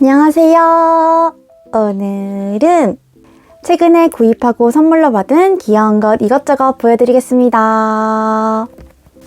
안녕하세요. 오늘은 최근에 구입하고 선물로 받은 귀여운 것 이것저것 보여드리겠습니다.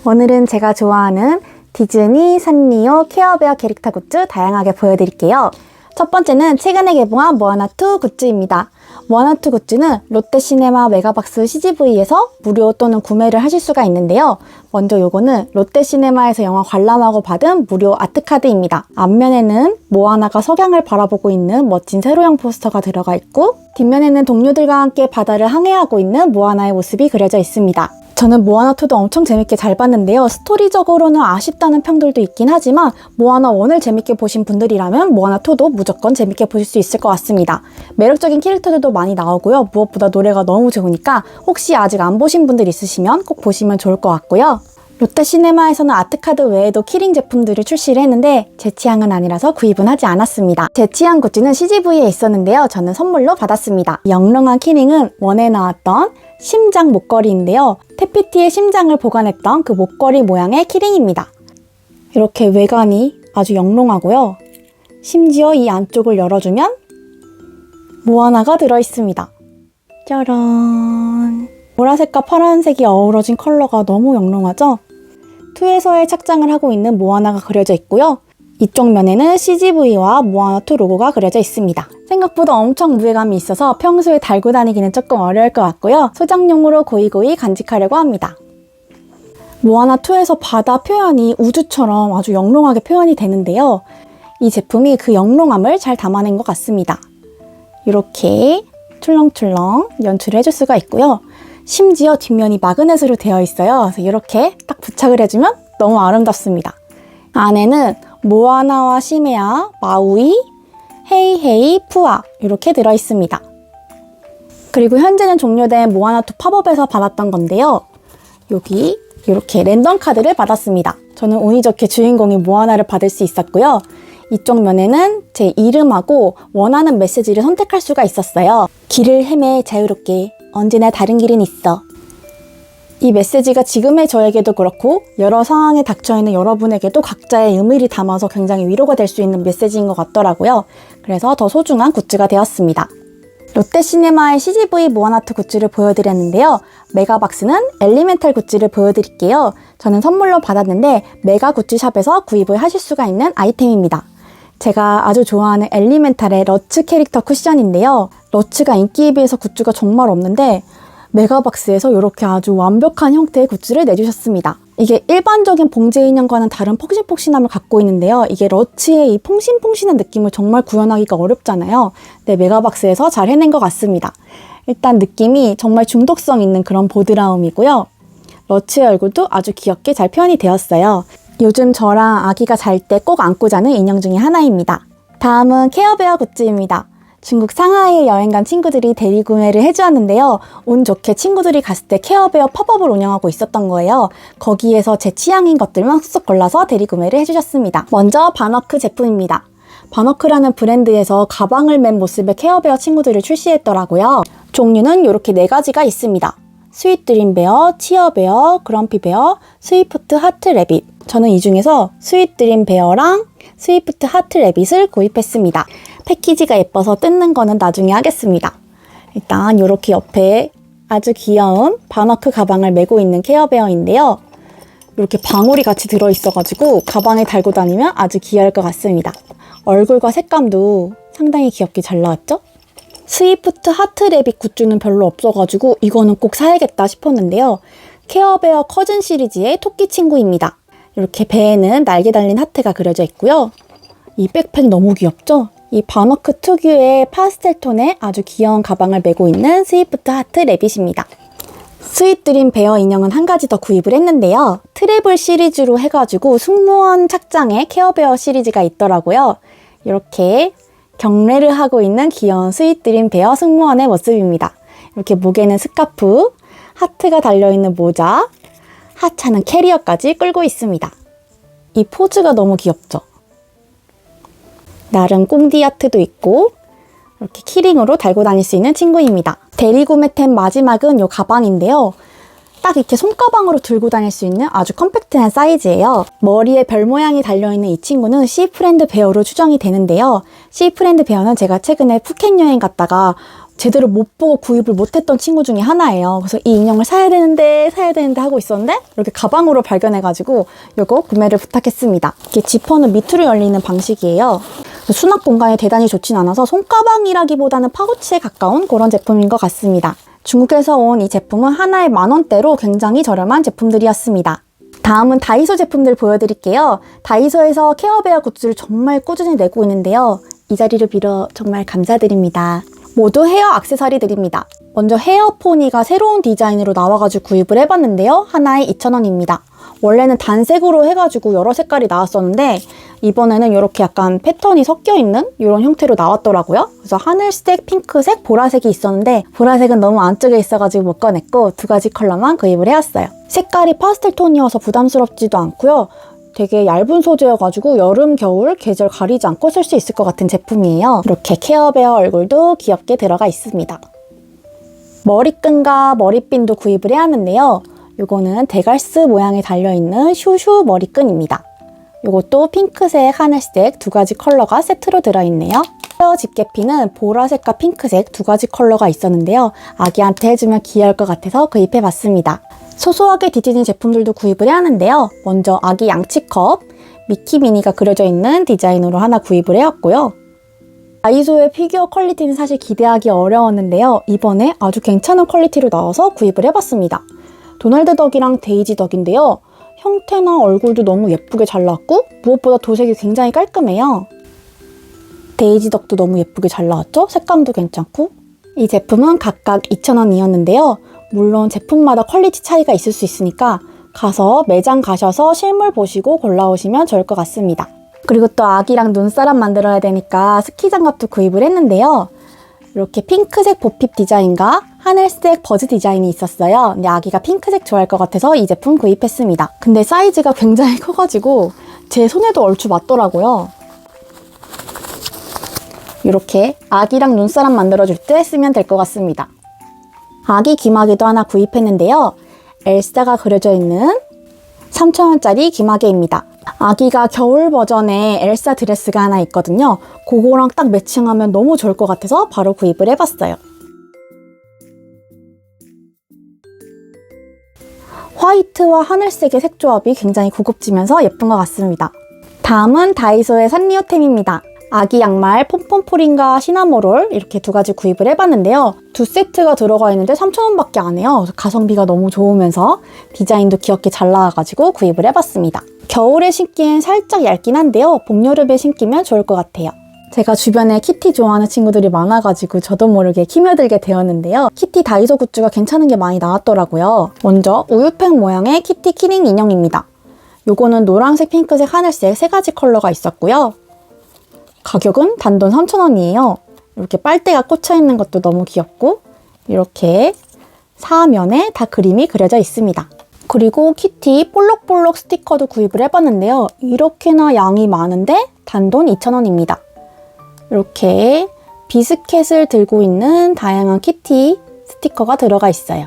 오늘은 제가 좋아하는 디즈니 산리오 케어베어 캐릭터 굿즈 다양하게 보여드릴게요. 첫 번째는 최근에 개봉한 모아나2 굿즈입니다. 모아나2 굿즈는 롯데시네마 메가박스 CGV에서 무료 또는 구매를 하실 수가 있는데요. 먼저 요거는 롯데시네마에서 영화 관람하고 받은 무료 아트카드입니다. 앞면에는 모아나가 석양을 바라보고 있는 멋진 세로형 포스터가 들어가 있고 뒷면에는 동료들과 함께 바다를 항해하고 있는 모아나의 모습이 그려져 있습니다. 저는 모아나2도 엄청 재밌게 잘 봤는데요. 스토리적으로는 아쉽다는 평들도 있긴 하지만 모아나 1을 재밌게 보신 분들이라면 모아나2도 무조건 재밌게 보실 수 있을 것 같습니다. 매력적인 캐릭터들도 많이 나오고요. 무엇보다 노래가 너무 좋으니까 혹시 아직 안 보신 분들 있으시면 꼭 보시면 좋을 것 같고요. 롯데시네마에서는 아트카드 외에도 키링 제품들을 출시를 했는데 제 취향은 아니라서 구입은 하지 않았습니다. 제 취향 굿즈는 CGV에 있었는데요. 저는 선물로 받았습니다. 영롱한 키링은 원에 나왔던 심장 목걸이인데요. 테피티의 심장을 보관했던 그 목걸이 모양의 키링입니다. 이렇게 외관이 아주 영롱하고요. 심지어 이 안쪽을 열어주면 모아나가 들어있습니다. 짜란. 보라색과 파란색이 어우러진 컬러가 너무 영롱하죠? 2에서의 착장을 하고 있는 모아나가 그려져 있고요. 이쪽 면에는 CGV와 모아나2 로고가 그려져 있습니다. 생각보다 엄청 무게감이 있어서 평소에 달고 다니기는 조금 어려울 것 같고요. 소장용으로 고이고이 간직하려고 합니다. 모아나2에서 바다 표현이 우주처럼 아주 영롱하게 표현이 되는데요. 이 제품이 그 영롱함을 잘 담아낸 것 같습니다. 이렇게 출렁출렁 연출을 해줄 수가 있고요. 심지어 뒷면이 마그넷으로 되어 있어요. 그래서 이렇게 딱 부착을 해주면 너무 아름답습니다. 안에는 모아나와 시메아, 마우이, 헤이헤이, 푸아 이렇게 들어 있습니다. 그리고 현재는 종료된 모아나2 팝업에서 받았던 건데요. 여기 이렇게 랜덤 카드를 받았습니다. 저는 운이 좋게 주인공이 모아나를 받을 수 있었고요. 이쪽 면에는 제 이름하고 원하는 메시지를 선택할 수가 있었어요. 길을 헤매 자유롭게 언제나 다른 길은 있어. 이 메시지가 지금의 저에게도 그렇고 여러 상황에 닥쳐있는 여러분에게도 각자의 의미를 담아서 굉장히 위로가 될 수 있는 메시지인 것 같더라고요. 그래서 더 소중한 굿즈가 되었습니다. 롯데시네마의 CGV 모아나트 굿즈를 보여드렸는데요. 메가박스는 엘리멘탈 굿즈를 보여드릴게요. 저는 선물로 받았는데 메가 굿즈샵에서 구입을 하실 수가 있는 아이템입니다. 제가 아주 좋아하는 엘리멘탈의 러츠 캐릭터 쿠션인데요. 러츠가 인기에 비해서 굿즈가 정말 없는데 메가박스에서 이렇게 아주 완벽한 형태의 굿즈를 내주셨습니다. 이게 일반적인 봉제 인형과는 다른 폭신폭신함을 갖고 있는데요. 이게 러츠의 이 퐁신퐁신한 느낌을 정말 구현하기가 어렵잖아요. 네, 메가박스에서 잘 해낸 것 같습니다. 일단 느낌이 정말 중독성 있는 그런 보드라움이고요. 러츠의 얼굴도 아주 귀엽게 잘 표현이 되었어요. 요즘 저랑 아기가 잘 때 꼭 안고 자는 인형 중에 하나입니다. 다음은 케어베어 굿즈입니다. 중국 상하이에 여행 간 친구들이 대리 구매를 해주었는데요. 운 좋게 친구들이 갔을 때 케어베어 팝업을 운영하고 있었던 거예요. 거기에서 제 취향인 것들만 쏙 골라서 대리 구매를 해주셨습니다. 먼저 바너크 제품입니다. 바너크라는 브랜드에서 가방을 맨 모습의 케어베어 친구들을 출시했더라고요. 종류는 이렇게 네 가지가 있습니다. 스윗 드림 베어, 치어 베어, 그럼피 베어, 스위프트 하트 레빗. 저는 이 중에서 스윗 드림 베어랑 스위프트 하트 레빗을 구입했습니다. 패키지가 예뻐서 뜯는 거는 나중에 하겠습니다. 일단 이렇게 옆에 아주 귀여운 바너크 가방을 메고 있는 케어베어인데요. 이렇게 방울이 같이 들어있어가지고 가방에 달고 다니면 아주 귀여울 것 같습니다. 얼굴과 색감도 상당히 귀엽게 잘 나왔죠? 스위프트 하트 레빗 굿즈는 별로 없어가지고 이거는 꼭 사야겠다 싶었는데요. 케어베어 커즌 시리즈의 토끼 친구입니다. 이렇게 배에는 날개 달린 하트가 그려져 있고요. 이 백팩 너무 귀엽죠? 이 바너크 특유의 파스텔 톤의 아주 귀여운 가방을 메고 있는 스위프트 하트 레빗입니다. 스윗드림 베어 인형은 한 가지 더 구입을 했는데요. 트래블 시리즈로 해가지고 승무원 착장의 케어베어 시리즈가 있더라고요. 이렇게 경례를 하고 있는 귀여운 스윗드림 베어 승무원의 모습입니다. 이렇게 목에는 스카프, 하트가 달려있는 모자, 하찮은 캐리어까지 끌고 있습니다. 이 포즈가 너무 귀엽죠? 나름 꽁디 아트도 있고 이렇게 키링으로 달고 다닐 수 있는 친구입니다. 대리 구매템 마지막은 이 가방인데요. 딱 이렇게 손가방으로 들고 다닐 수 있는 아주 컴팩트한 사이즈예요. 머리에 별 모양이 달려있는 이 친구는 시프렌드 베어로 추정이 되는데요. 시프렌드 베어는 제가 최근에 푸켓 여행 갔다가 제대로 못 보고 구입을 못했던 친구 중에 하나예요. 그래서 이 인형을 사야 되는데 사야 되는데 하고 있었는데 이렇게 가방으로 발견해가지고 이거 구매를 부탁했습니다. 이게 지퍼는 밑으로 열리는 방식이에요. 수납 공간이 대단히 좋진 않아서 손가방이라기보다는 파우치에 가까운 그런 제품인 것 같습니다. 중국에서 온 이 제품은 하나에 만 원대로 굉장히 저렴한 제품들이었습니다. 다음은 다이소 제품들 보여드릴게요. 다이소에서 케어베어 굿즈를 정말 꾸준히 내고 있는데요. 이 자리를 빌어 정말 감사드립니다. 모두 헤어 액세서리들입니다. 먼저 헤어포니가 새로운 디자인으로 나와가지고 구입을 해봤는데요. 하나에 2,000원입니다. 원래는 단색으로 해가지고 여러 색깔이 나왔었는데 이번에는 이렇게 약간 패턴이 섞여 있는 이런 형태로 나왔더라고요. 그래서 하늘색, 핑크색, 보라색이 있었는데 보라색은 너무 안쪽에 있어가지고 못 꺼냈고 두 가지 컬러만 구입을 해왔어요. 색깔이 파스텔 톤이어서 부담스럽지도 않고요. 되게 얇은 소재여가지고 여름, 겨울 계절 가리지 않고 쓸 수 있을 것 같은 제품이에요. 이렇게 케어베어 얼굴도 귀엽게 들어가 있습니다. 머리끈과 머리핀도 구입을 해야 하는데요. 이거는 대갈스 모양에 달려있는 슈슈 머리끈입니다. 이것도 핑크색, 하늘색 두 가지 컬러가 세트로 들어있네요. 헤어 집게핀은 보라색과 핑크색 두 가지 컬러가 있었는데요. 아기한테 해주면 귀여울 것 같아서 구입해봤습니다. 소소하게 디즈니 제품들도 구입을 해야 하는데요. 먼저 아기 양치컵, 미키 미니가 그려져 있는 디자인으로 하나 구입을 해왔고요. 아이소의 피규어 퀄리티는 사실 기대하기 어려웠는데요. 이번에 아주 괜찮은 퀄리티로 나와서 구입을 해봤습니다. 도널드 덕이랑 데이지 덕인데요. 형태나 얼굴도 너무 예쁘게 잘 나왔고 무엇보다 도색이 굉장히 깔끔해요. 데이지 덕도 너무 예쁘게 잘 나왔죠? 색감도 괜찮고 이 제품은 각각 2,000원이었는데요. 물론 제품마다 퀄리티 차이가 있을 수 있으니까 가서 매장 가셔서 실물 보시고 골라오시면 좋을 것 같습니다. 그리고 또 아기랑 눈사람 만들어야 되니까 스키 장갑도 구입을 했는데요. 이렇게 핑크색 보핍 디자인과 하늘색 버즈 디자인이 있었어요. 근데 아기가 핑크색 좋아할 것 같아서 이 제품 구입했습니다. 근데 사이즈가 굉장히 커가지고 제 손에도 얼추 맞더라고요. 이렇게 아기랑 눈사람 만들어줄 때 쓰면 될 것 같습니다. 아기 귀마개도 하나 구입했는데요. 엘사가 그려져 있는 3,000원짜리 귀마개입니다. 아기가 겨울 버전의 엘사 드레스가 하나 있거든요. 그거랑 딱 매칭하면 너무 좋을 것 같아서 바로 구입을 해봤어요. 화이트와 하늘색의 색 조합이 굉장히 고급지면서 예쁜 것 같습니다. 다음은 다이소의 산리오템입니다. 아기 양말 폼폼폴인과 시나모롤 이렇게 두 가지 구입을 해봤는데요. 두 세트가 들어가 있는데 3,000원밖에 안 해요. 가성비가 너무 좋으면서 디자인도 귀엽게 잘 나와가지고 구입을 해봤습니다. 겨울에 신기엔 살짝 얇긴 한데요. 봄, 여름에 신기면 좋을 것 같아요. 제가 주변에 키티 좋아하는 친구들이 많아가지고 저도 모르게 키며들게 되었는데요. 키티 다이소 굿즈가 괜찮은 게 많이 나왔더라고요. 먼저 우유팩 모양의 키티 키링 인형입니다. 요거는 노란색, 핑크색, 하늘색 세 가지 컬러가 있었고요. 가격은 단돈 3,000원이에요. 이렇게 빨대가 꽂혀 있는 것도 너무 귀엽고 이렇게 사면에 다 그림이 그려져 있습니다. 그리고 키티 볼록볼록 스티커도 구입을 해봤는데요. 이렇게나 양이 많은데 단돈 2,000원입니다. 이렇게 비스켓을 들고 있는 다양한 키티 스티커가 들어가 있어요.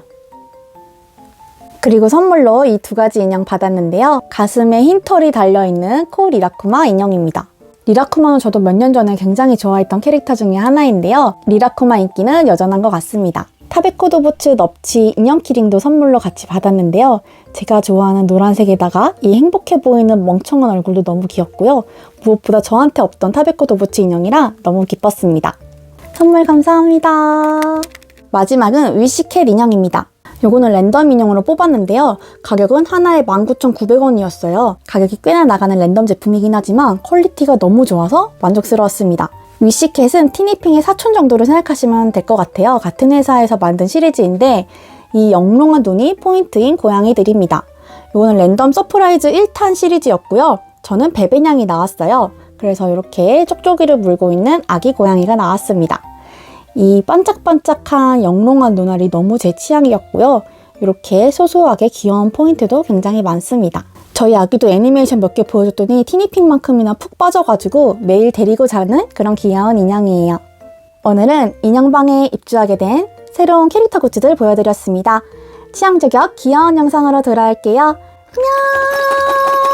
그리고 선물로 이 두 가지 인형 받았는데요. 가슴에 흰 털이 달려있는 코 리라쿠마 인형입니다. 리라쿠마는 저도 몇 년 전에 굉장히 좋아했던 캐릭터 중에 하나인데요. 리라쿠마 인기는 여전한 것 같습니다. 타베코도보츠 넙치 인형 키링도 선물로 같이 받았는데요. 제가 좋아하는 노란색에다가 이 행복해 보이는 멍청한 얼굴도 너무 귀엽고요. 무엇보다 저한테 없던 타베코도보츠 인형이라 너무 기뻤습니다. 선물 감사합니다. 마지막은 위시캣 인형입니다. 요거는 랜덤 인형으로 뽑았는데요. 가격은 하나에 19,900원이었어요. 가격이 꽤나 나가는 랜덤 제품이긴 하지만 퀄리티가 너무 좋아서 만족스러웠습니다. 위시캣은 티니핑의 사촌 정도로 생각하시면 될 것 같아요. 같은 회사에서 만든 시리즈인데 이 영롱한 눈이 포인트인 고양이들입니다. 이거는 랜덤 서프라이즈 1탄 시리즈였고요. 저는 베베냥이 나왔어요. 그래서 이렇게 쪽쪽이를 물고 있는 아기 고양이가 나왔습니다. 이 반짝반짝한 영롱한 눈알이 너무 제 취향이었고요. 이렇게 소소하게 귀여운 포인트도 굉장히 많습니다. 저희 아기도 애니메이션 몇 개 보여줬더니 티니핑만큼이나 푹 빠져가지고 매일 데리고 자는 그런 귀여운 인형이에요. 오늘은 인형방에 입주하게 된 새로운 캐릭터 굿즈들 보여드렸습니다. 취향 저격 귀여운 영상으로 돌아올게요. 안녕!